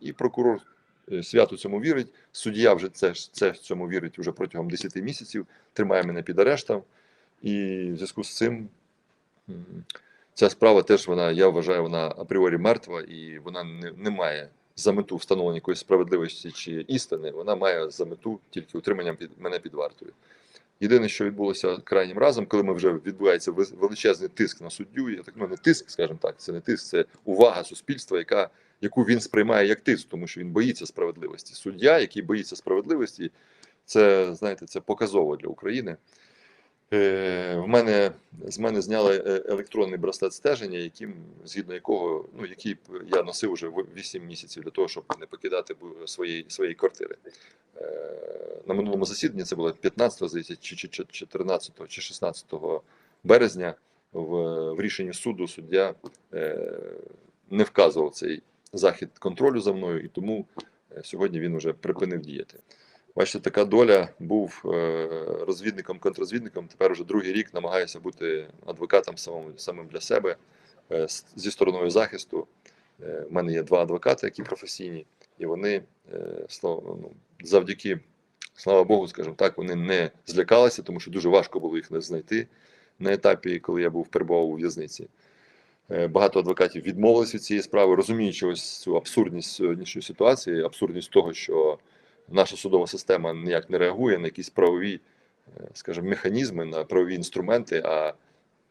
І прокурор е, свято цьому вірить. Суддя вже це, це цьому вірить вже протягом 10 місяців, тримає мене під арештом. І в зв'язку з цим ця справа теж вона, я вважаю, вона апріорі мертва і вона не, не має за мету встановлення якоїсь справедливості чи істини. Вона має за мету тільки утримання під мене під вартою. Єдине, що відбулося крайнім разом, коли ми вже відбувається величезний тиск на суддю, я так ну не тиск, скажімо так, це не тиск, це увага суспільства, яка яку він сприймає як тиск, тому що він боїться справедливості. Суддя, який боїться справедливості, це знаєте, це показово для України. Е, в мене з мене зняли е, електронний браслет стеження, яким згідно якого ну який я носив вже 8 місяців для того, щоб не покидати своєї своєї квартири. Е, на минулому засіданні це було 15 здається, чи, чи, чи 14 чи 16 березня. В, в рішенні суду суддя е, не вказував цей захід контролю за мною, і тому е, сьогодні він вже припинив діяти. Бачите, така доля був е, розвідником, контррозвідником. Тепер вже другий рік намагаюся бути адвокатом самим, самим для себе е, зі стороною захисту. Е, У мене є два адвокати, які професійні, і вони ну, завдяки, слава Богу, скажімо так, вони не злякалися, тому що дуже важко було їх не знайти на етапі, коли я був перебував у в'язниці. Е, Багато адвокатів відмовилися від цієї справи, розуміючи ось цю абсурдність сьогоднішньої ситуації, абсурдність того, що наша судова система ніяк не реагує на якісь правові, е, скажімо, механізми, на правові інструменти, а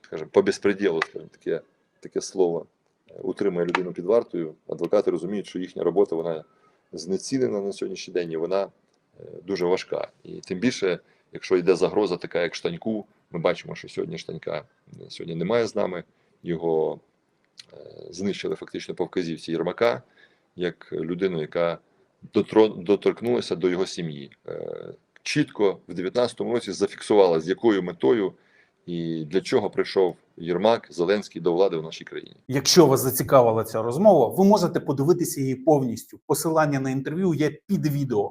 скажімо, по безпреділу, скажімо, таке, таке слово е, утримує людину під вартою. Адвокати розуміють, що їхня робота вона знецінена на сьогоднішній день, і вона е, дуже важка. І тим більше, якщо йде загроза, така як штаньку, ми бачимо, що сьогодні штанька е, сьогодні немає з нами. Його е, знищили фактично по вказівці Єрмака, як людину, яка доторкнулася до його сім'ї. Чітко в 19-му році зафіксувала, з якою метою і для чого прийшов Єрмак Зеленський до влади в нашій країні. Якщо вас зацікавила ця розмова, ви можете подивитися її повністю. Посилання на інтерв'ю є під відео.